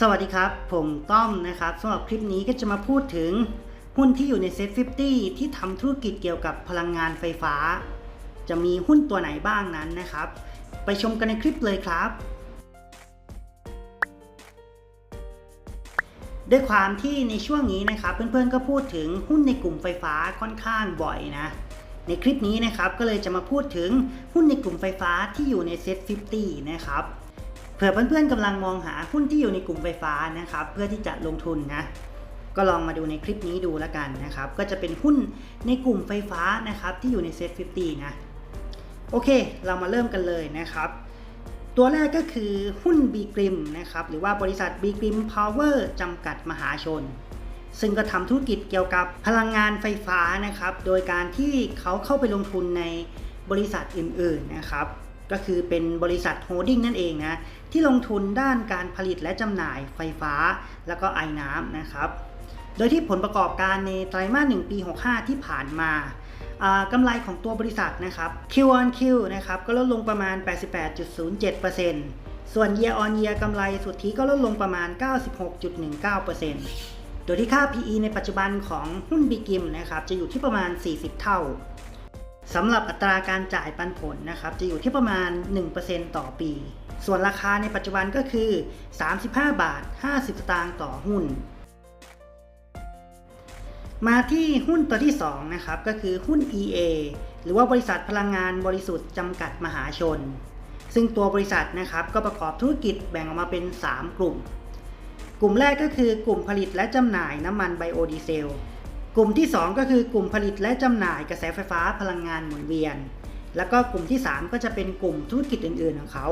สวัสดีครับ ผมต้อมนะครับสำหรับคลิปนี้ก็จะมาพูดถึงหุ้นที่อยู่ในเซ็ต50 ที่ทำธุรกิจเกี่ยวกับพลังงานไฟฟ้า จะมีหุ้นตัวไหนบ้างนั้นนะครับ ไปชมกันในคลิปเลยครับ ด้วยความที่ในช่วงนี้นะครับ เพื่อนๆก็พูดถึงหุ้นในกลุ่มไฟฟ้าค่อนข้างบ่อยนะ ในคลิปนี้นะครับก็เลยจะมาพูดถึงหุ้นในกลุ่มไฟฟ้าที่อยู่ในเซ็ต50 นะครับ เผื่อเพื่อนๆกำลังมองหาหุ้นที่อยู่ในกลุ่มไฟฟ้านะครับ เพื่อที่จะลงทุนนะก็ลองมาดูในคลิปนี้ดูแล้วกันนะครับ ก็จะเป็นหุ้นในกลุ่มไฟฟ้านะครับ ที่อยู่ในเซ็ต50 นะ โอเค เรามาเริ่มกันเลยนะครับ ตัวแรกก็คือหุ้น b ีกริมนะครับ หรือว่าบริษัท b ีกริมพาวเวอร์จำกัดมหาชน ซึ่งก็ทำธุรกิจเกี่ยวกับพลังงานไฟฟ้านะครับ โดยการที่เขาเข้าไปลงทุนในบริษัทอื่น ๆนะครับ ก็คือเป็นบริษัทโฮดดิ้งนั่นเองนะที่ลงทุนด้านการผลิตและจำหน่ายไฟฟ้า แล้วก็ไอ้น้ำนะครับโดยที่ผลประกอบการในไตรมาส1ปี 65 ที่ผ่านมาอ่ากำไรของตัวบริษัทนะครับ Q on Q นะครับก็ลดลงประมาณ 88.07%ส่วน Year on Year กำไรสุทธิก็ลดลงประมาณ 96.19%โดยที่ค่า PE ในปัจจุบันของหุ้นบีกิมนะครับจะอยู่ที่ประมาณ 40 เท่า สำหรับอัตราการจ่ายปันผลนะครับจะอยู่ที่ประมาณ 1%ต่อปี ส่วนราคาในปัจจุบันก็คือ 35 บาท 50 สตางค์ต่อหุ้น มาที่หุ้นตัวที่ 2 นะครับก็คือหุ้น EA หรือว่าบริษัทพลังงานบริสุทธิ์จำกัดมหาชน ซึ่งตัวบริษัทนะครับก็ประกอบธุรกิจแบ่งออกมาเป็น 3 กลุ่ม กลุ่มแรกก็คือกลุ่มผลิตและจำหน่ายน้ำมันไบโอดีเซล กลุ่มที่ 2 ก็คือกลุ่มผลิตและจำหน่ายกระแสไฟฟ้าพลังงานหมุนเวียน แล้วก็กลุ่มที่ 3 ก็จะเป็นกลุ่มธุรกิจอื่น ๆ ของเขา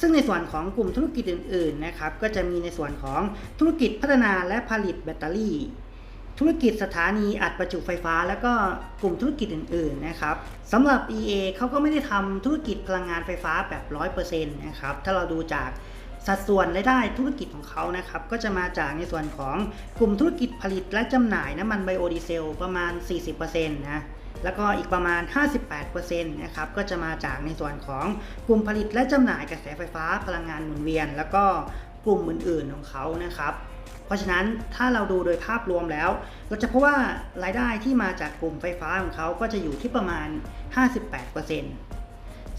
ซึ่งในส่วนของกลุ่มธุรกิจอื่น ๆ นะครับ ก็จะมีในส่วนของธุรกิจพัฒนาและผลิตแบตเตอรี่ ธุรกิจสถานีอัดประจุไฟฟ้า แล้วก็กลุ่มธุรกิจอื่น ๆ นะครับสำหรับ EA เขาก็ไม่ได้ทำธุรกิจพลังงานไฟฟ้าแบบ 100%นะครับ ถ้าเราดูจาก สัดส่วนรายได้ธุรกิจของเขานะครับก็จะมาจากในส่วนของกลุ่มธุรกิจผลิตและจำหน่ายน้ำมันไบโอดีเซลประมาณ 40%นะแล้วก็อีกประมาณ 58%นะครับ ก็จะมาจากในส่วนของกลุ่มผลิตและจำหน่ายกระแสไฟฟ้าพลังงานหมุนเวียน แล้วก็กลุ่มอื่นๆของเขานะครับ เพราะฉะนั้นถ้าเราดูโดยภาพรวมแล้ว เราจะพบว่ารายได้ที่มาจากกลุ่มไฟฟ้าของเขาก็จะอยู่ที่ประมาณ 58%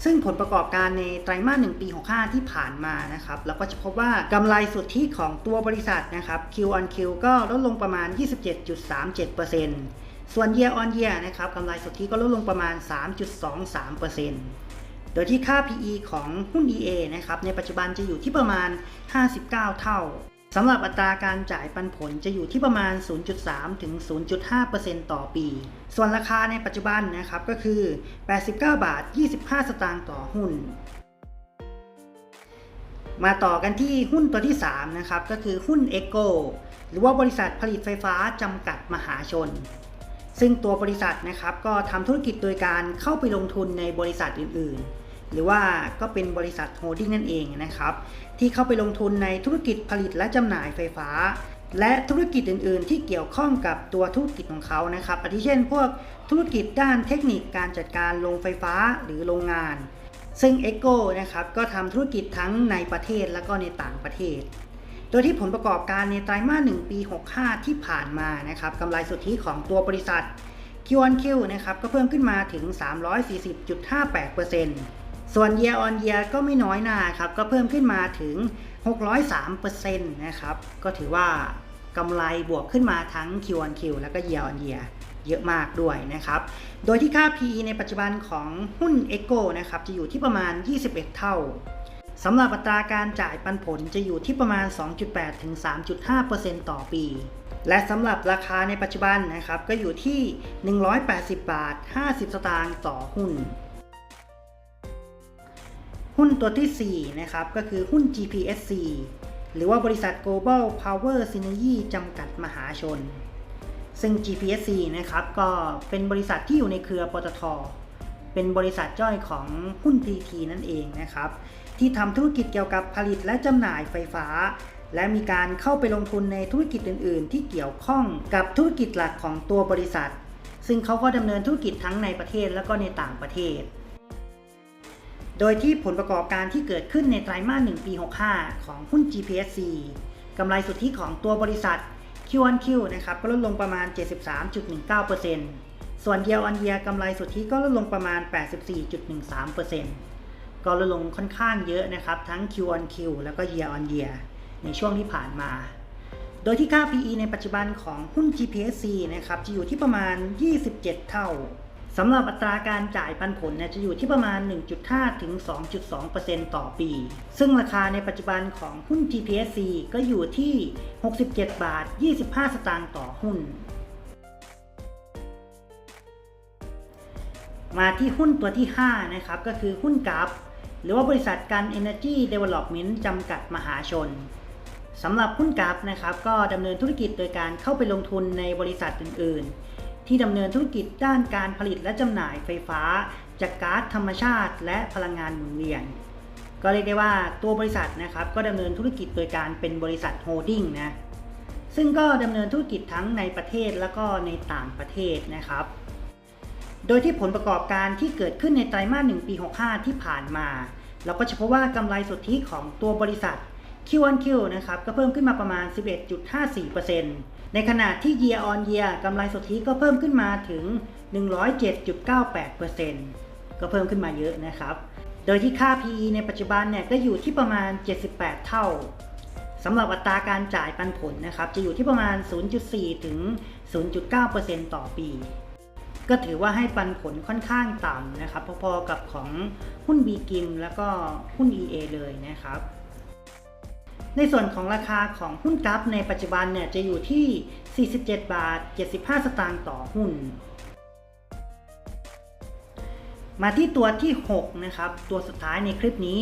ซึ่งผลประกอบการในไตรมาส1ปี65ที่ผ่านมานะครับเราก็จะพบว่ากำไรสุทธิของตัวบริษัทนะครับ Q on Q ก็ลดลงประมาณ 27.37%ส่วน Year on Year นะครับกำไรสุทธิก็ลดลงประมาณ 3.23%โดยที่ค่า PE ของหุ้น EA นะครับในปัจจุบันจะอยู่ที่ประมาณ 59 เท่า สำหรับอัตราการจ่ายปันผลจะอยู่ที่ประมาณ 0.3 ถึง 0.5%ต่อปี ส่วนราคาในปัจจุบันนะครับก็คือ 89 บาท 25 สตางค์ต่อหุ้น มาต่อกันที่หุ้นตัวที่ 3 นะครับก็คือหุ้น e c o หรือว่าบริษัทผลิตไฟฟ้าจำกัดมหาชน ซึ่งตัวบริษัทนะครับก็ทำธุรกิจโดยการเข้าไปลงทุนในบริษัทอื่นๆ หรือว่าก็เป็นบริษัทโฮลดิ้งนั่นเองนะครับที่เข้าไปลงทุนในธุรกิจผลิตและจำหน่ายไฟฟ้า และธุรกิจอื่น ๆ ที่เกี่ยวข้องกับตัวธุรกิจของเขานะครับอาทิเช่น พวกธุรกิจด้านเทคนิคการจัดการโรงไฟฟ้าหรือโรงงาน ซึ่ง e c o นะครับก็ทำธุรกิจทั้งในประเทศและก็ในต่างประเทศโดยที่ผลประกอบการในไตรมาส 1 ปี 65 ที่ผ่านมานะครับกำไรสุทธิของตัวบริษัท Q on Q นะครับก็เพิ่มขึ้นมาถึง 340.58% ส่วน Year on Year ก็ไม่น้อยหนาครับ ก็เพิ่มขึ้นมาถึง 603%นะครับ ก็ถือว่ากำไรบวกขึ้นมาทั้ง Q on Q แล้วก็ Year on Year เยอะมากด้วยนะครับ โดยที่ค่า PE ในปัจจุบันของหุ้น e c o นะครับ จะอยู่ที่ประมาณ 21 เท่าสำหรับอัตราการจ่ายปันผลจะอยู่ที่ประมาณ 2.8 ถึง 3.5%ต่อปี และสำหรับราคาในปัจจุบันนะครับ ก็อยู่ที่ 180 บาท 50 สตางค์ต่อหุ้น หุ้นตัวที่ 4 นะครับ ก็คือหุ้น GPSC หรือว่าบริษัท Global Power Synergy จำกัดมหาชน ซึ่ง GPSC นะครับ ก็เป็นบริษัทที่อยู่ในเครือปตท เป็นบริษัทย่อยของหุ้น PT นั่นเองนะครับ ที่ทำธุรกิจเกี่ยวกับผลิตและจำหน่ายไฟฟ้า และมีการเข้าไปลงทุนในธุรกิจอื่น ๆ ที่เกี่ยวข้องกับธุรกิจหลักของตัวบริษัท ซึ่งเขาก็ดำเนินธุรกิจทั้งในประเทศและก็ในต่างประเทศ โดยที่ผลประกอบการที่เกิดขึ้นในไตรมาส1ปี 65 ของหุ้น GPSC กำไรสุทธิของตัวบริษัท Q1Q นะครับก็ลดลงประมาณ 73.19%ส่วน Year on Year กำไรสุทธิก็ลดลงประมาณ 84.13%ก็ลดลงค่อนข้างเยอะนะครับ ทั้ง Q1Q แล้วก็ Year on Year ในช่วงที่ผ่านมา โดยที่ค่า PE ในปัจจุบันของหุ้น GPSC นะครับจะอยู่ที่ประมาณ 27 เท่า สำหรับอัตราการจ่ายปันผลเนี่ยจะอยู่ที่ประมาณ 1.5 ถึง 2.2%ต่อปี ซึ่งราคาในปัจจุบันของหุ้น GPSC ก็อยู่ที่ 67 บาท 25 สตางค์ต่อหุ้น มาที่หุ้นตัวที่ 5 นะครับ ก็คือหุ้นกัฟหรือว่าบริษัทการ Energy Development จำกัดมหาชนสำหรับหุ้นกัฟนะครับก็ดำเนินธุรกิจโดยการเข้าไปลงทุนในบริษัทอื่นๆ ที่ดำเนินธุรกิจด้านการผลิตและจำหน่ายไฟฟ้า จากก๊าซธรรมชาติ และพลังงานหมุนเวียน ก็เรียกได้ว่าตัวบริษัทนะครับก็ดำเนินธุรกิจโดยการเป็นบริษัทโฮลดิ้งนะซึ่งก็ดำเนินธุรกิจทั้งในประเทศแล้วก็ในต่างประเทศนะครับ โดยที่ผลประกอบการที่เกิดขึ้นในไตรมาส1ปี 65 ที่ผ่านมา เราก็จะพบว่ากำไรสุทธิของตัวบริษัท Q1Q นะครับก็เพิ่มขึ้นมาประมาณ 11.54%ในขณะที่ Year on Year กำไรสุทธิก็เพิ่มขึ้นมาถึง 107.98%ก็เพิ่มขึ้นมาเยอะนะครับ โดยที่ค่า PE ในปัจจุบันเนี่ยก็อยู่ที่ประมาณ 78 เท่าสำหรับอัตราการจ่ายปันผลนะครับ จะอยู่ที่ประมาณ 0.4 ถึง 0.9%ต่อปี ก็ถือว่าให้ปันผลค่อนข้างต่ำนะครับ พอๆกับของหุ้น b ีกิมแล้วก็หุ้น EA เลยนะครับ ในส่วนของราคาของหุ้นกัฟในปัจจุบันเนี่ยจะอยู่ที่ 47 บาท 75 สตางค์ต่อหุ้น มาที่ตัวที่ 6 นะครับ ตัวสุดท้ายในคลิปนี้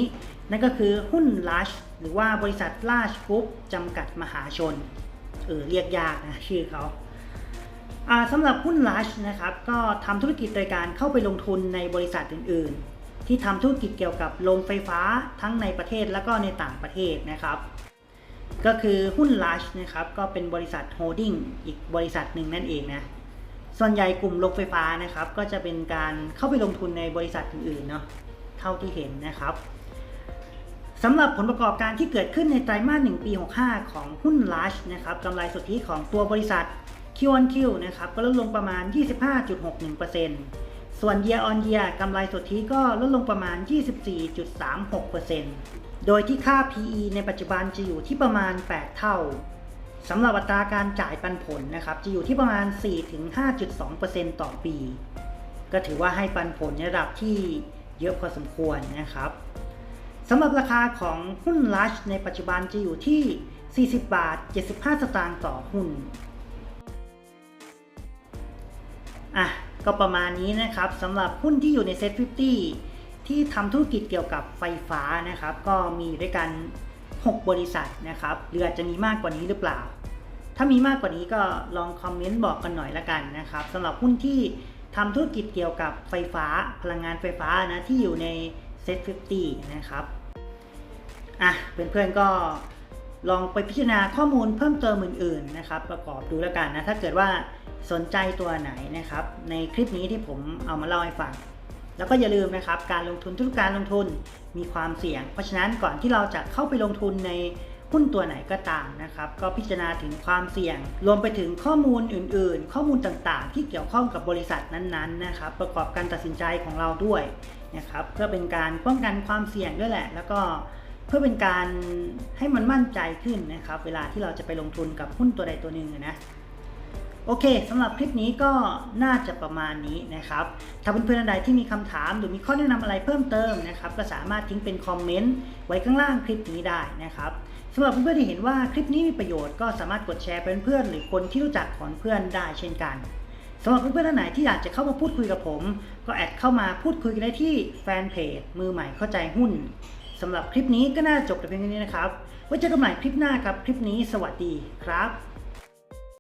นั่นก็คือหุ้น Lush หรือว่าบริษัท Lush Group จำกัดมหาชน เออเรียกยากนะชื่อเขาสำหรับหุ้น Lush นะครับ ก็ทำธุรกิจโดยการเข้าไปลงทุนในบริษัทอื่นๆ ที่ทำธุรกิจเกี่ยวกับโรงไฟฟ้าทั้งในประเทศและก็ในต่างประเทศนะครับ ก็คือหุ้น Lush นะครับก็เป็นบริษัทโฮลดิ้งอีกบริษัทหนึ่งนั่นเองนะส่วนใหญ่กลุ่มโรงไฟฟ้านะครับ ก็จะเป็นการเข้าไปลงทุนในบริษัทอื่นๆเนาะเท่าที่เห็นนะครับสำหรับผลประกอบการที่เกิดขึ้นในไตรมาส1ปี 65 ของหุ้น Lush นะครับกำไรสุทธิของตัวบริษัท Q1Q นะครับก็ลดลงประมาณ 25.61% ส่วน Year on Year กำไรสุทธิก็ลดลงประมาณ 24.36%โดยที่ค่า PE ในปัจจุบันจะอยู่ที่ประมาณ 8 เท่าสำหรับอัตราการจ่ายปันผลนะครับ จะอยู่ที่ประมาณ 4-5.2%ต่อปี ก็ถือว่าให้ปันผลในระดับที่เยอะพอสมควรนะครับสำหรับราคาของหุ้น Lush ในปัจจุบันจะอยู่ที่ 40 บาท 75 สตางค์ต่อหุ้นอะ ก็ประมาณนี้นะครับสำหรับหุ้นที่อยู่ในเซ็ต50 ที่ทำธุรกิจเกี่ยวกับไฟฟ้านะครับ ก็มีด้วยกัน 6 บริษัทนะครับหรืออาจจะมีมากกว่านี้หรือเปล่า ถ้ามีมากกว่านี้ก็ลองคอมเมนต์บอกกันหน่อยละกันนะครับสำหรับหุ้นที่ทำธุรกิจเกี่ยวกับไฟฟ้าพลังงานไฟฟ้านะที่อยู่ในเซ็ต50 นะครับอะเพื่อนๆก็ ลองไปพิจารณาข้อมูลเพิ่มเติมอื่นๆนะครับ ประกอบดูแล้วกันนะถ้าเกิดว่าสนใจตัวไหนนะครับ ในคลิปนี้ที่ผมเอามาเล่าให้ฟัง แล้วก็อย่าลืมนะครับ การลงทุนทุกการลงทุนมีความเสี่ยง เพราะฉะนั้นก่อนที่เราจะเข้าไปลงทุนในหุ้นตัวไหนก็ตามนะครับ ก็พิจารณาถึงความเสี่ยง รวมไปถึงข้อมูลอื่นๆ ข้อมูลต่างๆ ที่เกี่ยวข้องกับบริษัทนั้นๆนะครับ ประกอบการตัดสินใจของเราด้วยนะครับ เพื่อเป็นการป้องกันความเสี่ยงด้วยแหละ แล้วก็ พื่อเป็นการให้มันมั่นใจขึ้นนะครับ เวลาที่เราจะไปลงทุนกับหุ้นตัวใดตัวหนึ่งนะโอเคสำหรับคลิปนี้ก็น่าจะประมาณนี้นะครับ ถ้าเพื่อนๆท่านใดที่มีคำถามหรือมีข้อแนะนำอะไรเพิ่มเติมนะครับ ก็สามารถทิ้งเป็นคอมเมนต์ไว้ข้างล่างคลิปนี้ได้นะครับสำหรับเพื่อนๆที่เห็นว่าคลิปนี้มีประโยชน์ก็สามารถกดแชร์เป็นเพื่อนหรือคนที่รู้จักของเพื่อนได้เช่นกันสำหรับเพื่อนๆท่านไหนที่อยากจะเข้ามาพูดคุยกับผม ก็แอดเข้ามาพูดคุยกันได้ที่แฟนเพจมือใหม่เข้าใจหุ้น สำหรับคลิปนี้ก็น่าจบแต่เพียงเท่านี้นะครับ ไว้เจอกันใหม่คลิปหน้าครับ คลิปนี้สวัสดีครับ